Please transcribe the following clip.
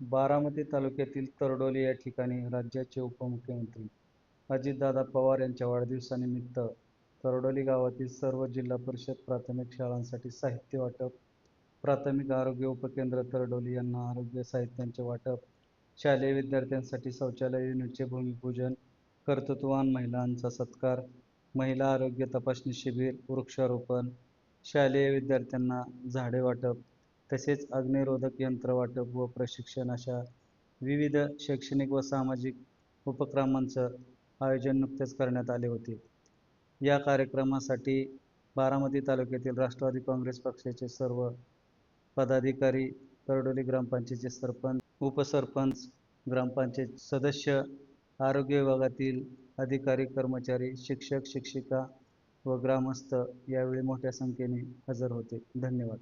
बारामती तालुक्यातील तरडोली या ठिकाणी राज्याचे उपमुख्यमंत्री अजितदादा पवार यांच्या वाढदिवसानिमित्त तरडोली गावातील सर्व जिल्हा परिषद प्राथमिक शाळांसाठी साहित्य वाटप प्राथमिक आरोग्य उपकेंद्र तरडोली यांना आरोग्य साहित्यांचे वाटप शालेय विद्यार्थ्यांसाठी शौचालय युनिटचे भूमिपूजन कर्तृत्ववान महिलांचा सत्कार महिला आरोग्य तपासणी शिबिर वृक्षारोपण शालेय विद्यार्थ्यांना झाडे वाटप तसेच अग्निरोधक यंत्र वाटप व प्रशिक्षण अशा विविध शैक्षणिक व सामाजिक उपक्रमांचं आयोजन नुकतेच करण्यात आले होते. या कार्यक्रमासाठी बारामती तालुक्यातील राष्ट्रवादी काँग्रेस पक्षाचे सर्व पदाधिकारी करडोली ग्रामपंचायतीचे सरपंच उपसरपंच ग्रामपंचायत सदस्य आरोग्य विभागातील अधिकारी कर्मचारी शिक्षक शिक्षिका व ग्रामस्थ यावेळी मोठ्या संख्येने हजर होते. धन्यवाद.